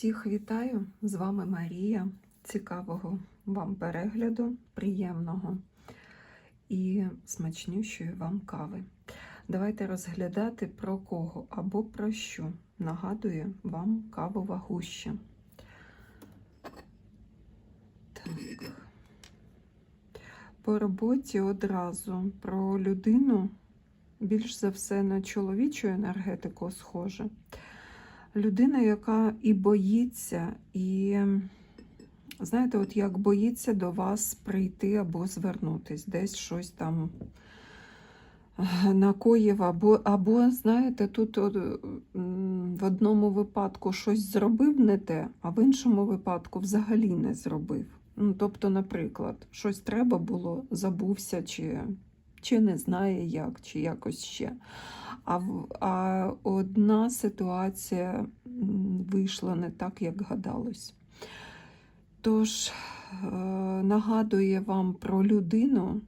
Всіх вітаю! З вами Марія. Цікавого вам перегляду, приємного і смачнющої вам кави. Давайте розглядати про кого або про що нагадує вам кавова гуща. Так. По роботі одразу про людину більш за все на чоловічу енергетику схоже. Людина, яка і боїться, і, знаєте, от як боїться до вас прийти або звернутись, десь щось там накоїв, або, або знаєте, тут в одному випадку щось зробив не те, а в іншому випадку взагалі не зробив. Ну, тобто, наприклад, щось треба було, забувся, чи, чи не знає як, чи якось ще. А, а одна ситуація вийшла не так, як гадалось. Тож е, нагадує вам про людину.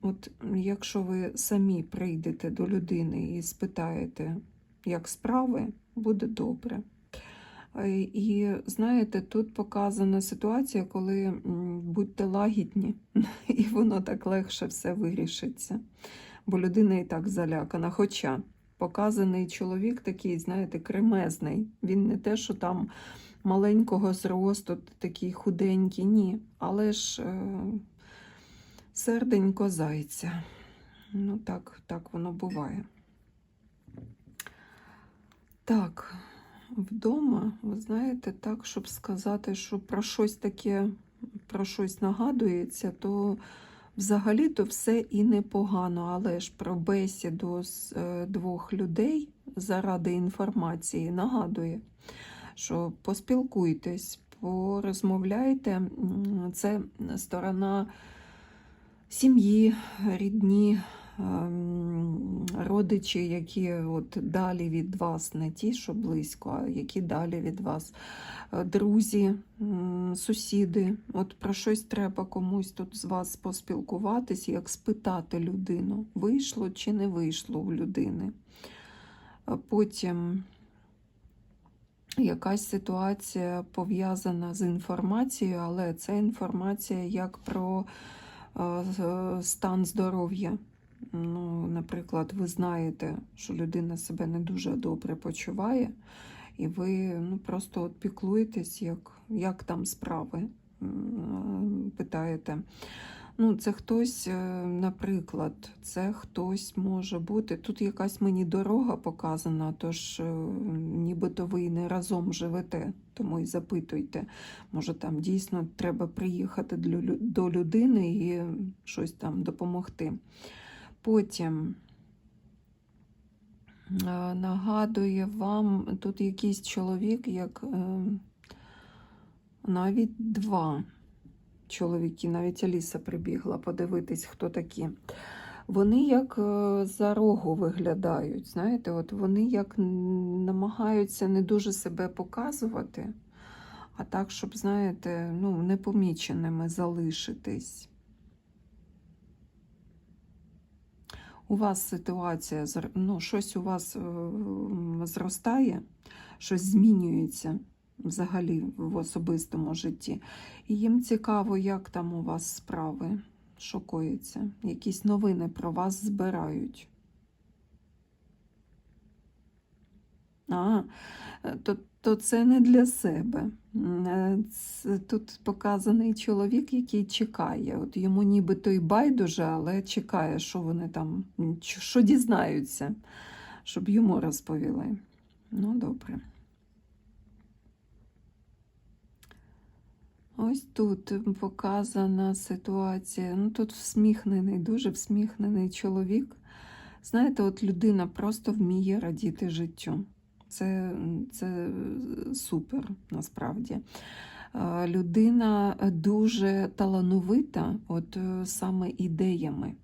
От якщо ви самі прийдете до людини і спитаєте, як справи, буде добре. Е, І знаєте, тут показана ситуація, коли будьте лагідні, і воно так легше все вирішиться. Бо людина і так залякана. Хоча показаний чоловік такий, знаєте, кремезний. Він не те, що там маленького зросту, такий худенький, ні. Але ж е, серденько зайця. Ну, так, так воно буває. Так, вдома, ви знаєте, так, щоб сказати, що про щось таке, про щось нагадується, то взагалі-то все і непогано, але ж про бесіду з е, двох людей заради інформації нагадує, що поспілкуйтесь, порозмовляйте. Це сторона сім'ї, рідні, родичі, які от далі від вас, не ті, що близько, а які далі від вас, Е, друзі, сусіди. От про щось треба комусь тут з вас поспілкуватись, як спитати людину, вийшло чи не вийшло у людини. Потім якась ситуація пов'язана з інформацією, але це інформація як про е, стан здоров'я. Ну, наприклад, ви знаєте, що людина себе не дуже добре почуває, і ви ну, просто от піклуєтесь, як, як там справи, питаєте. Ну, це хтось, е, наприклад, це хтось може бути. Тут якась мені дорога показана, тож е, нібито ви не разом живете, тому і запитуйте. Може, там дійсно треба приїхати до людини і щось там допомогти. Потім е, нагадує вам тут якийсь чоловік, як е, навіть два чоловіки, навіть Аліса прибігла подивитись, хто такі. Вони як е, за рогу виглядають, знаєте, от вони як намагаються не дуже себе показувати, а так, щоб, знаєте, ну, непоміченими залишитись. У вас ситуація, ну, щось у вас е, зростає, щось змінюється взагалі в особистому житті. І їм цікаво, як там у вас справи, що коїться. Якісь новини про вас збирають. А, е, то, то це не для себе. Е, Тут показаний чоловік, який чекає. От йому нібито й байдуже, але чекає, що вони там, що дізнаються, щоб йому розповіли. Ну, добре. Ось тут показана ситуація. Ну, тут всміхнений, дуже всміхнений чоловік. Знаєте, от людина просто вміє радіти життю. Це, це супер насправді. Людина дуже талановита, от е, саме ідеями.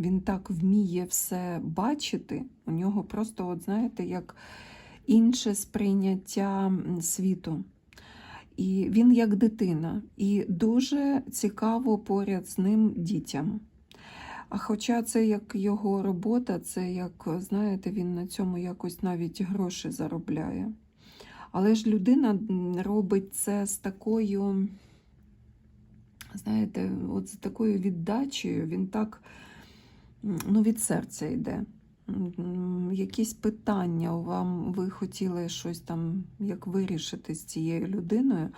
Він так вміє все бачити. У нього просто, от знаєте, як інше сприйняття світу. І він як дитина, і дуже цікаво поряд з ним дітям. А хоча це як його робота, це як, знаєте, він на цьому якось навіть гроші заробляє. Але ж людина робить це з такою, знаєте, от з такою віддачею, він так ну, від серця йде. Якісь питання вам ви хотіли щось там як вирішити з цією людиною.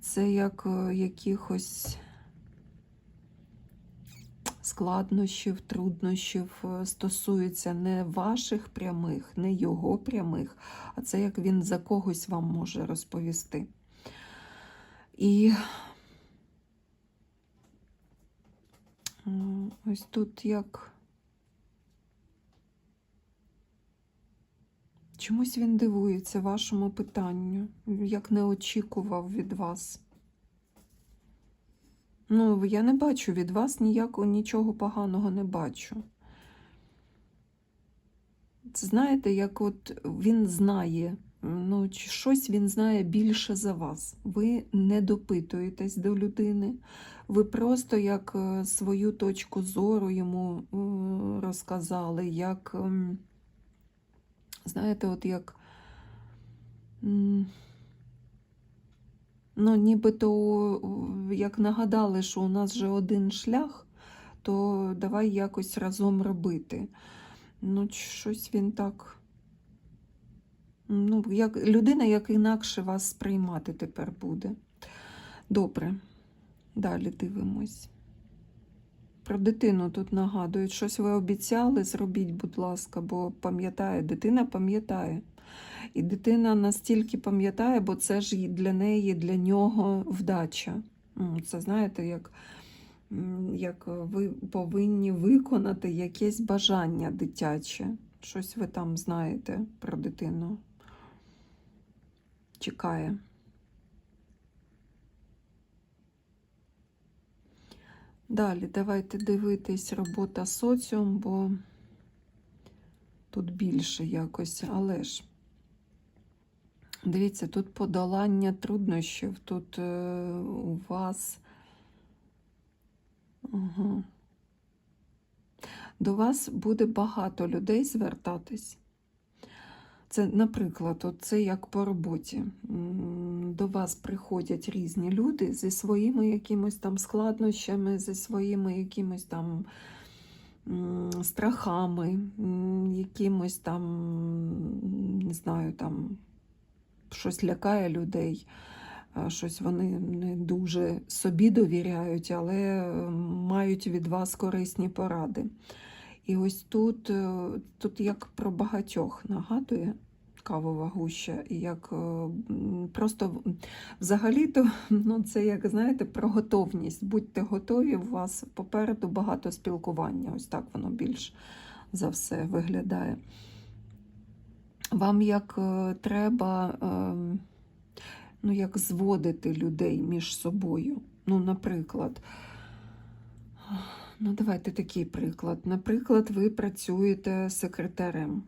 Це як е, якихось складнощів, труднощів е, стосується не ваших прямих, не його прямих, а це як він за когось вам може розповісти. І ось тут як. Чомусь він дивується вашому питанню, як не очікував від вас. Ну, я не бачу від вас ніякого нічого поганого не бачу. Це знаєте, як от він знає, ну, чи щось він знає більше за вас. Ви не допитуєтесь до людини, ви просто як е, свою точку зору йому е, розказали, як, ем, знаєте, от як. Ну, нібито, е, як нагадали, що у нас же один шлях, то давай якось разом робити. Ну, щось він так. Ну, як людина, як інакше вас сприймати тепер буде. Добре, далі дивимось. Про дитину тут нагадують, щось ви обіцяли, зробіть, будь ласка, бо пам'ятає, дитина пам'ятає. І дитина настільки пам'ятає, бо це ж для неї, для нього вдача. Це знаєте, як, як ви повинні виконати якесь бажання дитяче. Щось ви там знаєте про дитину. Чекає. Далі давайте дивитись робота соціум, бо тут більше якось, але ж. Дивіться, тут подолання труднощів, тут е, у вас. Ага. До вас буде багато людей звертатись. Це, наприклад, це як по роботі. До вас приходять різні люди зі своїми якимось там складнощами, зі своїми якимось там страхами, якимось там, не знаю, там щось лякає людей, щось вони не дуже собі довіряють, але е, мають від вас корисні поради. І ось тут, е, тут як про багатьох нагадує кавова гуща, і як е, просто взагалі-то ну, це як знаєте про готовність. Будьте готові, у вас попереду багато спілкування. Ось так воно більш за все виглядає. Вам як е, треба е, ну, як зводити людей між собою. Ну, наприклад, ну, давайте такий приклад. Наприклад, ви працюєте секретарем.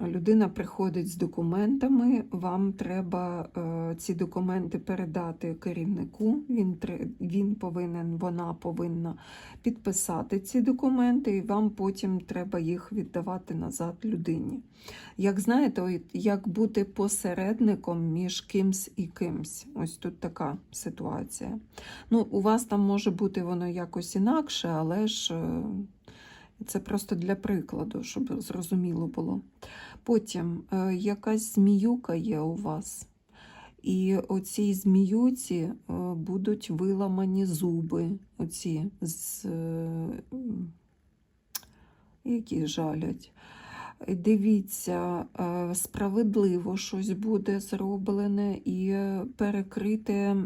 Людина приходить з документами, вам треба е, ці документи передати керівнику. Він, він повинен, вона повинна підписати ці документи, і вам потім треба їх віддавати назад людині. Як знаєте, як бути посередником між кимсь і кимсь. Ось тут така ситуація. Ну, у вас там може бути воно якось інакше, але ж е, це просто для прикладу, щоб зрозуміло було. Потім е, якась зміюка є у вас. І оцій зміюці е, будуть виламані зуби, оці, з, які жалять. Дивіться, е, справедливо щось буде зроблене і перекрите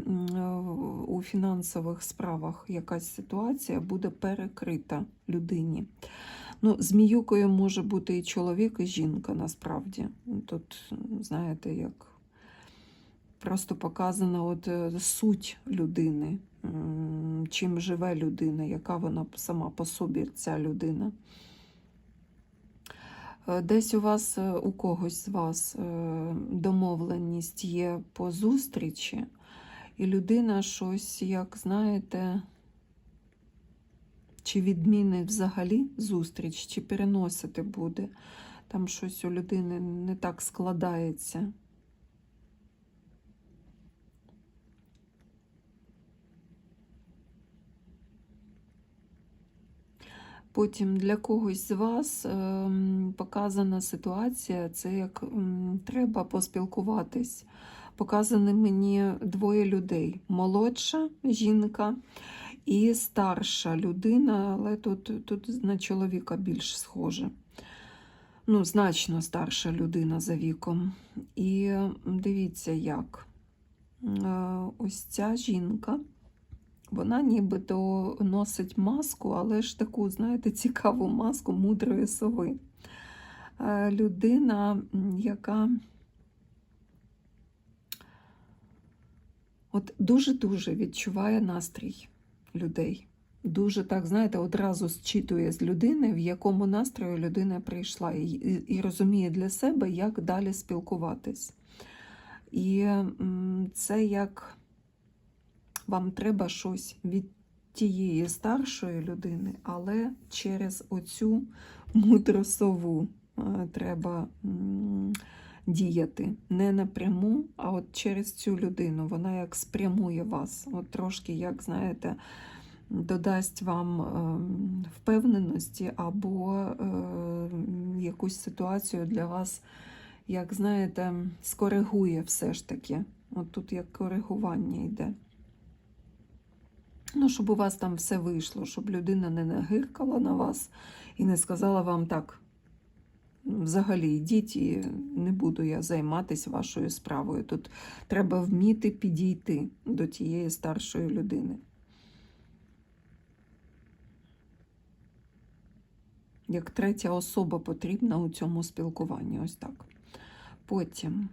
у фінансових справах якась ситуація буде перекрита людині. Ну, зміюкою може бути і чоловік, і жінка насправді. Тут, знаєте, як просто показана от е, суть людини, чим живе людина, яка вона сама по собі, ця людина. Е, Десь у вас, е, у когось з вас е, домовленість є по зустрічі, і людина щось, як знаєте, чи відмінить взагалі зустріч, чи переносити буде. Там щось у людини не так складається. Потім для когось з вас ем, показана ситуація, це як треба поспілкуватись. Показані мені двоє людей: молодша жінка і старша людина, але тут, тут на чоловіка більш схоже. Ну, значно старша людина за віком. І дивіться, як Е, ось ця жінка. Вона нібито носить маску, але ж таку, знаєте, цікаву маску мудрої сови. Е, Людина, яка от дуже-дуже відчуває настрій людей. Дуже так, знаєте, одразу зчитує з людини, в якому настрою людина прийшла, і, і, і розуміє для себе, як далі спілкуватись. І це як вам треба щось від тієї старшої людини, але через оцю мудру сову е, треба діяти. Не напряму, а от через цю людину. Вона як спрямує вас. От трошки, як знаєте, додасть вам ем, впевненості або е, якусь ситуацію для вас, як знаєте, скоригує все ж таки. От тут як коригування йде. Ну, щоб у вас там все вийшло, щоб людина не нагиркала на вас і не сказала вам так. Взагалі, йдіть і не буду я займатися вашою справою. Тут треба вміти підійти до тієї старшої людини. Як третя особа потрібна у цьому спілкуванні. Ось так. Потім.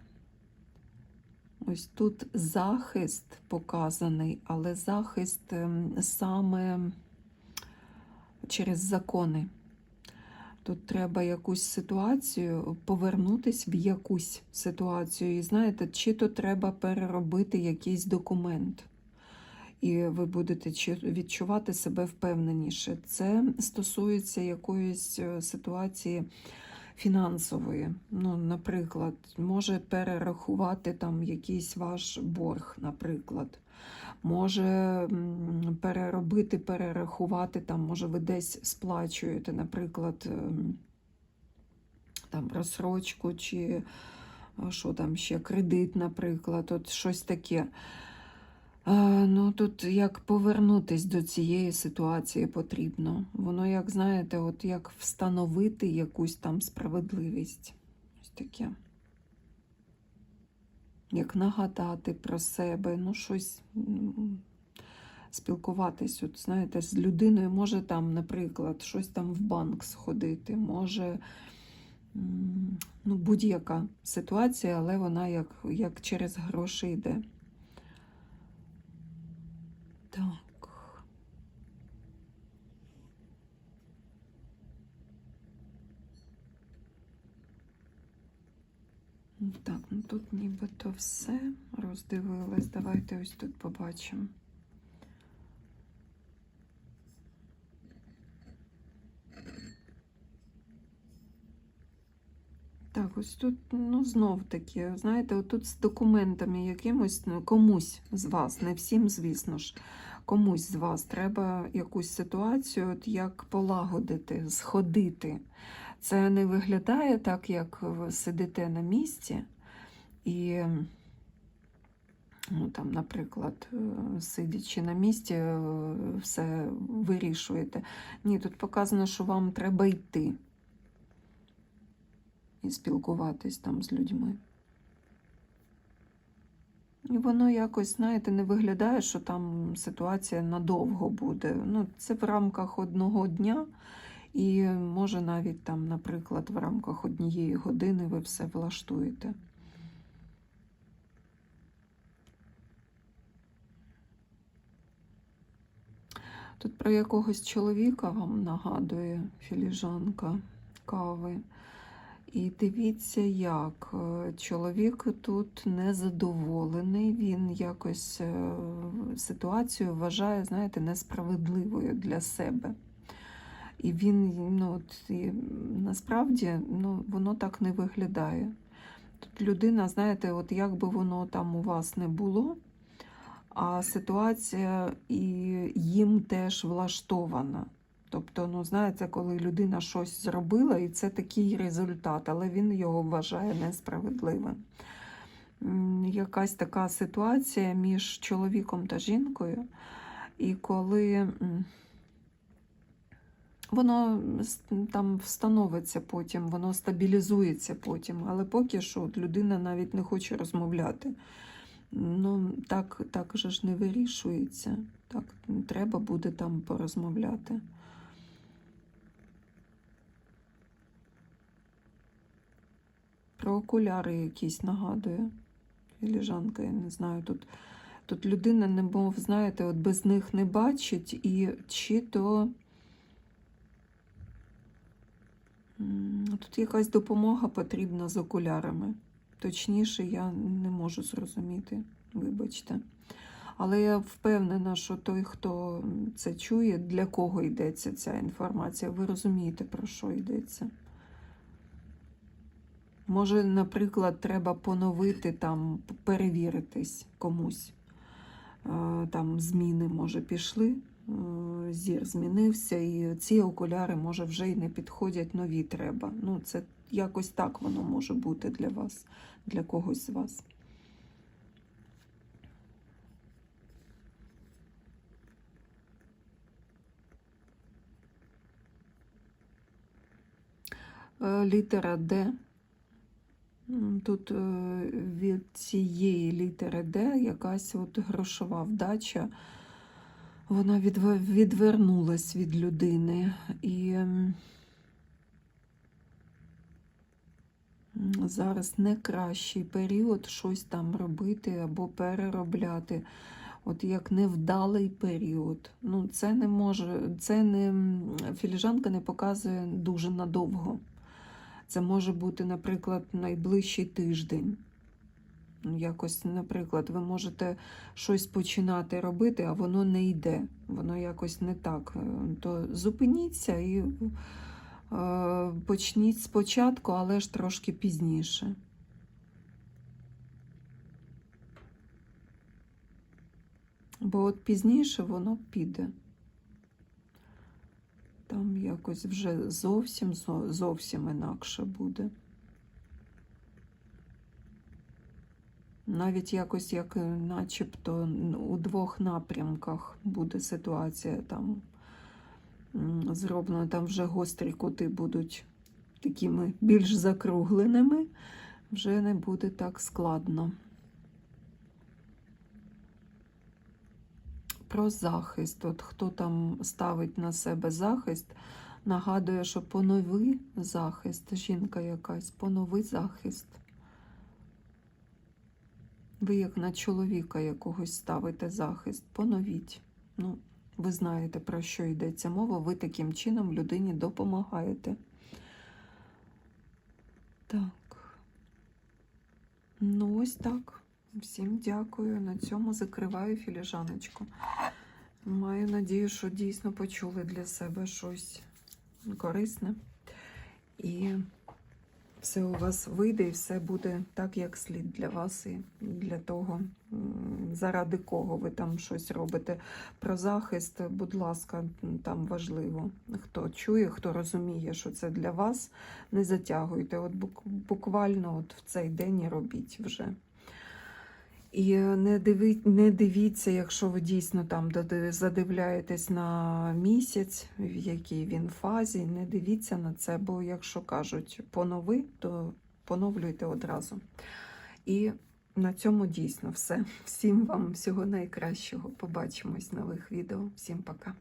Ось тут захист показаний, але захист ем, саме через закони. Тут треба якусь ситуацію повернутися в якусь ситуацію. І знаєте, чи то треба переробити якийсь документ, і ви будете відчувати себе впевненіше. Це стосується якоїсь е, ситуації фінансової. Ну, наприклад, може перерахувати там якийсь ваш борг, наприклад. Може переробити, перерахувати, там, може, ви десь сплачуєте, наприклад, ем, там розсрочку чи що там ще, кредит, наприклад, от щось таке. Е, Ну, тут як повернутись до цієї ситуації потрібно. Воно, як знаєте, от як встановити якусь там справедливість. Ось таке. Як нагадати про себе, ну щось спілкуватись, от, знаєте, з людиною, може там, наприклад, щось там в банк сходити, може ну, будь-яка ситуація, але вона як, як через гроші йде. Так. Ну, Так, ну тут нібито все роздивилась. Давайте ось тут побачимо. Так, ось тут, ну, знов таки, знаєте, отут з документами якимось, ну, комусь з вас, не всім, звісно ж, комусь з вас треба якусь ситуацію, от як полагодити, сходити. Це не виглядає так, як ви сидите на місці і, ну, там, наприклад, е, сидячи на місці, е, все вирішуєте. Ні, тут показано, що вам треба йти і спілкуватись там з людьми. І воно якось, знаєте, не виглядає, що там ситуація надовго буде. Ну, це в рамках одного дня, і може навіть там, наприклад, в рамках однієї години ви все влаштуєте. Тут про якогось чоловіка вам нагадує філіжанка кави. І дивіться, як е, чоловік тут незадоволений, він якось е, ситуацію вважає, знаєте, несправедливою для себе. І він, ну, от, і, насправді, ну, воно так не виглядає. Тут людина, знаєте, от як би воно там у вас не було, а ситуація і їм теж влаштована. Тобто, ну, знаєте, коли людина щось зробила, і це такий результат, але він його вважає несправедливим. Якась така ситуація між чоловіком та жінкою, і коли воно там встановиться потім, воно стабілізується потім, але поки що людина навіть не хоче розмовляти. Ну, так, так же ж не вирішується. Так, треба буде там порозмовляти. Про окуляри якісь нагадує. Філіжанка, я не знаю. Тут, тут людина, немов, знаєте, от без них не бачить, і чи то. Тут якась допомога потрібна з окулярами. Точніше, я не можу зрозуміти, вибачте. Але я впевнена, що той, хто це чує, для кого йдеться ця інформація, ви розумієте, про що йдеться. Може, наприклад, треба поновити там, перевіритись комусь. Е, Там зміни, може, пішли, е, зір змінився, і ці окуляри, може, вже й не підходять, нові треба. Ну, це якось так воно може бути для вас, для когось з вас. Е, Літера Д. Тут е, від цієї літери Д якась от грошова вдача, вона відвернулась від людини. І зараз не кращий період щось там робити або переробляти. От як невдалий період. Ну, це не може, це не філіжанка не показує дуже надовго. Це може бути, наприклад, найближчий тиждень. Якось, наприклад, ви можете щось починати робити, а воно не йде. Воно якось не так. Е, То зупиніться і е, почніть спочатку, але ж трошки пізніше. Бо от пізніше воно піде. Там якось вже зовсім зовсім інакше буде. Навіть якось як начебто у двох напрямках буде ситуація там зроблена, там вже гострі кути будуть такими більш закругленими, вже не буде так складно. Про захист. От хто там ставить на себе захист, нагадує, що понови захист, жінка якась, понови захист. Ви як на чоловіка якогось ставите захист, поновіть. Ну, ви знаєте, про що йдеться мова, ви таким чином людині допомагаєте. Так. Ну, ось так. Всім дякую. На цьому закриваю філіжаночку. Маю надію, що дійсно почули для себе щось корисне. І все у вас вийде, і все буде так, як слід для вас, і для того, заради кого ви там щось робите. Про захист, будь ласка, там важливо. Хто чує, хто розуміє, що це для вас, не затягуйте. От буквально от в цей день і робіть вже. І не, диві... не дивіться, якщо ви дійсно там задивляєтесь на місяць, в якій він фазі, не дивіться на це, бо якщо кажуть понови, то поновлюйте одразу. І на цьому дійсно все. Всім вам всього найкращого. Побачимось в нових відео. Всім пока.